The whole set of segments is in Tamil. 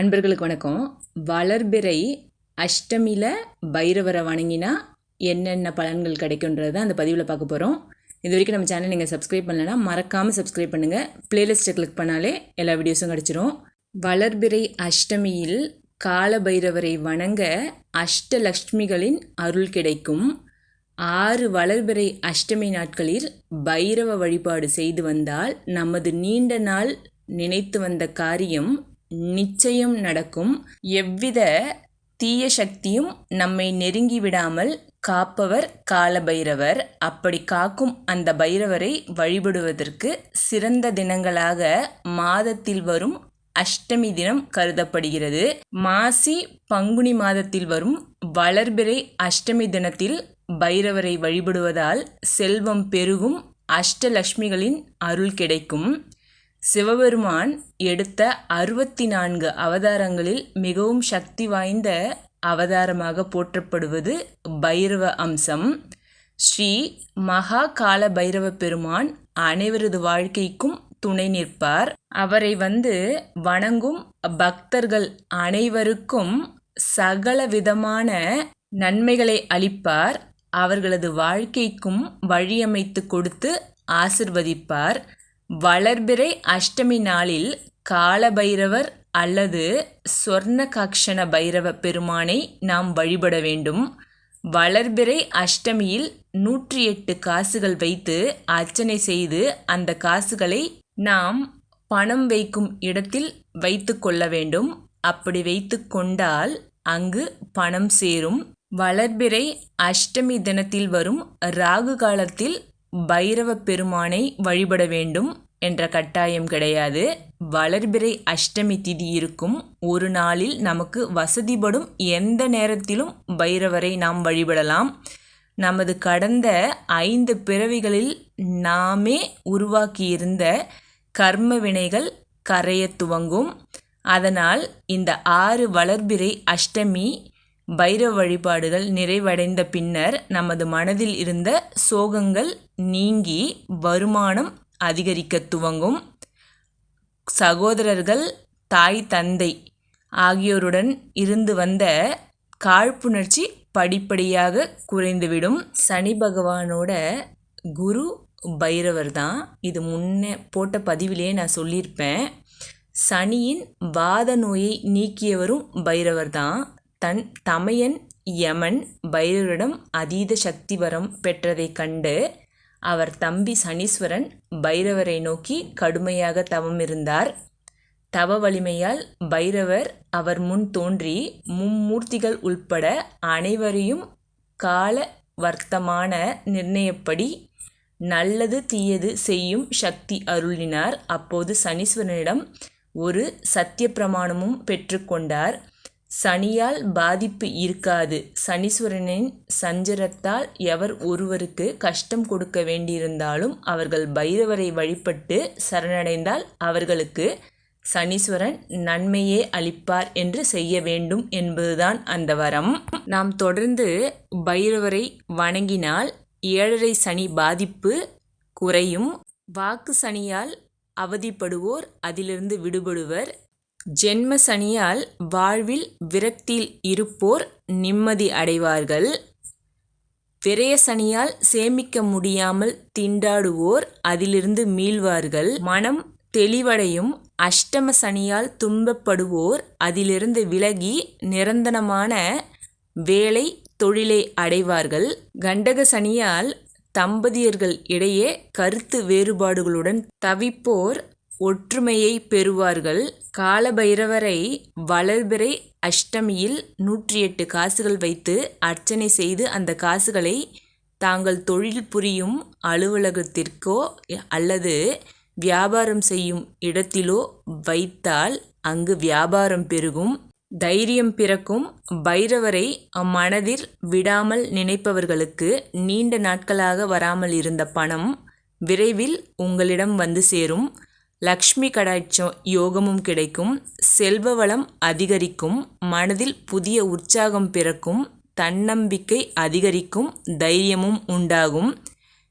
அன்பர்களுக்கு வணக்கம். வளர்பிறை அஷ்டமியில் பைரவரை வணங்கினா என்னென்ன பலன்கள் கிடைக்குன்றதை அந்த பதிவில் பார்க்க போகிறோம் இது வரைக்கும் நம்ம சேனல் நீங்கள் சப்ஸ்கிரைப் பண்ணலைன்னா மறக்காமல் சப்ஸ்கிரைப் பண்ணுங்கள் பிளேலிஸ்ட்டை கிளிக் பண்ணாலே எல்லா வீடியோஸும் கிடச்சிரும். வளர்பிறை அஷ்டமியில் கால பைரவரை வணங்க அஷ்டலக்ஷ்மிகளின் அருள் கிடைக்கும். ஆறு வளர்பிறை அஷ்டமி நாட்களில் பைரவ வழிபாடு செய்து வந்தால் நமது நீண்ட நாள் நினைத்து வந்த காரியம் நிச்சயம் நடக்கும். எவ்வித தீய சக்தியும் நம்மை நெருங்கி விடாமல் காப்பவர் கால பைரவர் அப்படி காக்கும் அந்த பைரவரை வழிபடுவதற்கு சிறந்த தினங்களாக மாதத்தில் வரும் அஷ்டமி தினம் கருதப்படுகிறது. மாசி பங்குனி மாதத்தில் வரும் வளர்பிறை அஷ்டமி தினத்தில் பைரவரை வழிபடுவதால் செல்வம் பெருகும். அஷ்டலக்ஷ்மிகளின் அருள் கிடைக்கும். சிவபெருமான் எடுத்த அறுபத்தி நான்கு அவதாரங்களில் மிகவும் சக்தி வாய்ந்த அவதாரமாக போற்றப்படுவது பைரவ அம்சம். ஸ்ரீ மகா கால பைரவ பெருமான் அனைவரது வாழ்க்கைக்கும் துணை நிற்பார். அவரை வந்து வணங்கும் பக்தர்கள் அனைவருக்கும் சகல விதமான நன்மைகளை அளிப்பார். அவர்களது வாழ்க்கைக்கும் வழியமைத்து கொடுத்து ஆசிர்வதிப்பார். வளர்பிறை அஷ்டமி நாளில் காலபைரவர் அல்லது சொர்ணகாக்ஷண பைரவ பெருமானை நாம் வழிபட வேண்டும். வளர்பிறை அஷ்டமியில் நூற்றி எட்டு காசுகள் வைத்து அர்ச்சனை செய்து அந்த காசுகளை நாம் பணம் வைக்கும் இடத்தில் வைத்து கொள்ள வேண்டும். அப்படி வைத்து கொண்டால் அங்கு பணம் சேரும். வளர்பிறை அஷ்டமி தினத்தில் வரும் ராகு காலத்தில் பைரவ பெருமானை வழிபட வேண்டும் என்ற கட்டாயம் கிடையாது. வளர்பிறை அஷ்டமி திதி இருக்கும் ஒரு நாளில் நமக்கு வசதிப்படும் எந்த நேரத்திலும் பைரவரை நாம் வழிபடலாம். நமது கடந்த ஐந்து பிறவிகளில் நாமே உருவாக்கியிருந்த கர்ம வினைகள் கரைய துவங்கும். அதனால் இந்த ஆறு வளர்பிறை அஷ்டமி பைரவ வழிபாடுகள் நிறைவடைந்த பின்னர் நமது மனதில் இருந்த சோகங்கள் நீங்கி வருமானம் அதிகரிக்க துவங்கும். சகோதரர்கள் தாய் தந்தை ஆகியோருடன் இருந்து வந்த காழ்ப்புணர்ச்சி படிப்படியாக குறைந்துவிடும். சனி பகவானோட குரு பைரவர் தான் இது முன்னே போட்ட பதிவிலேயே நான் சொல்லியிருப்பேன். சனியின் வாத நோயை நீக்கியவரும் பைரவர் தான் தன் தமையன் யமன் பைரவரிடம் அதீத சக்தி வரம் பெற்றதைக் கண்டு அவர் தம்பி சனீஸ்வரன் பைரவரை நோக்கி கடுமையாக தவம் இருந்தார் தவ வலிமையால் பைரவர் அவர் முன் தோன்றி மும்மூர்த்திகள் உள்பட அனைவரையும் கால வர்த்தமான நிர்ணயப்படி நல்லது தீயது செய்யும் சக்தி அருளினார். அப்போது சனீஸ்வரனிடம் ஒரு சத்திய பிரமாணமும் பெற்றுக்கொண்டார் சனியால் பாதிப்பு இருக்காது. சனீஸ்வரனின் சஞ்சரத்தால் எவர் ஒருவருக்கு கஷ்டம் கொடுக்க வேண்டியிருந்தாலும் அவர்கள் பைரவரை வழிபட்டு சரணடைந்தால் அவர்களுக்கு சனீஸ்வரன் நன்மையே அளிப்பார் என்று செய்ய வேண்டும் என்பதுதான் அந்த வரம். நாம் தொடர்ந்து பைரவரை வணங்கினால் ஏழரை சனி பாதிப்பு குறையும். வாக்கு சனியால் அவதிப்படுவோர் அதிலிருந்து விடுபடுவர். ஜென்ம சனியால் வாழ்வில் விரக்தியில் இருப்போர் நிம்மதி அடைவார்கள். விரய சனியால் சேமிக்க முடியாமல் திண்டாடுவோர் அதிலிருந்து மீள்வார்கள். மனம் தெளிவடையும் அஷ்டம சனியால் துன்பப்படுவோர் அதிலிருந்து விலகி நிரந்தரமான வேலை தொழிலை அடைவார்கள். கண்டக சனியால் தம்பதியர்கள் இடையே கருத்து வேறுபாடுகளுடன் தவிப்போர் ஒற்றுமையை பெறுவார்கள். காலபைரவரை வளர்பிறை அஷ்டமியில் நூற்றி எட்டு காசுகள் வைத்து அர்ச்சனை செய்து அந்த காசுகளை தாங்கள் தொழில் புரியும் அலுவலகத்திற்கோ அல்லது வியாபாரம் செய்யும் இடத்திலோ வைத்தால் அங்கு வியாபாரம் பெருகும். தைரியம் பிறக்கும். பைரவரை மனதில் விடாமல் நினைப்பவர்களுக்கு நீண்ட நாட்களாக வராமல் இருந்த பணம் விரைவில் உங்களிடம் வந்து சேரும். லக்ஷ்மி கடாட்சம் யோகமும் கிடைக்கும் செல்வ வளம் அதிகரிக்கும் மனதில் புதிய உற்சாகம் பிறக்கும் தன்னம்பிக்கை அதிகரிக்கும் தைரியமும் உண்டாகும்.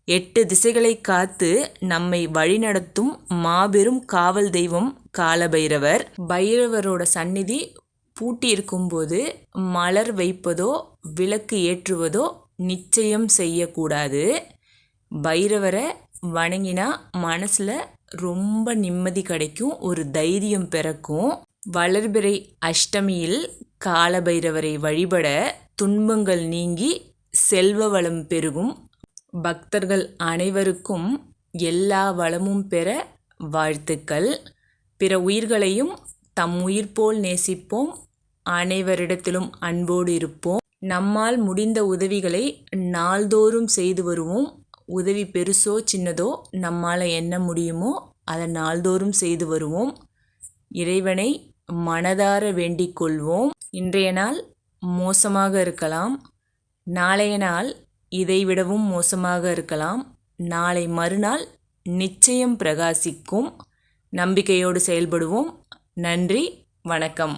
எட்டு திசைகளை காத்து நம்மை வழிநடத்தும் மாபெரும் காவல் தெய்வம் காலபைரவர். பைரவரோட சந்நிதி பூட்டி இருக்கும்போது மலர் வைப்பதோ விளக்கு ஏற்றுவதோ நிச்சயம் செய்யக்கூடாது. பைரவரை வணங்கினா மனசில் ரொம்ப நிம்மதி கிடைக்கும் ஒரு தைரியம் பிறக்கும். வளர்பிறை அஷ்டமியில் காலபைரவரை வழிபட துன்பங்கள் நீங்கி செல்வ வளம் பெருகும். பக்தர்கள் அனைவருக்கும் எல்லா வளமும் பெற வாழ்த்துக்கள். பிற உயிர்களையும் தம் உயிர் போல் நேசிப்போம். அனைவரிடத்திலும் அன்போடு இருப்போம். நம்மால் முடிந்த உதவிகளை நாள்தோறும் செய்து வருவோம். உதவி பெருசோ சின்னதோ நம்மால் என்ன முடியுமோ அதை நாள்தோறும் செய்து வருவோம். இறைவனை மனதார வேண்டிக் கொள்வோம். இன்றைய நாள் மோசமாக இருக்கலாம். நாளைய நாள் இதைவிடவும் மோசமாக இருக்கலாம். நாளை மறுநாள் நிச்சயம் பிரகாசிக்கும். நம்பிக்கையோடு செயல்படுவோம். நன்றி வணக்கம்.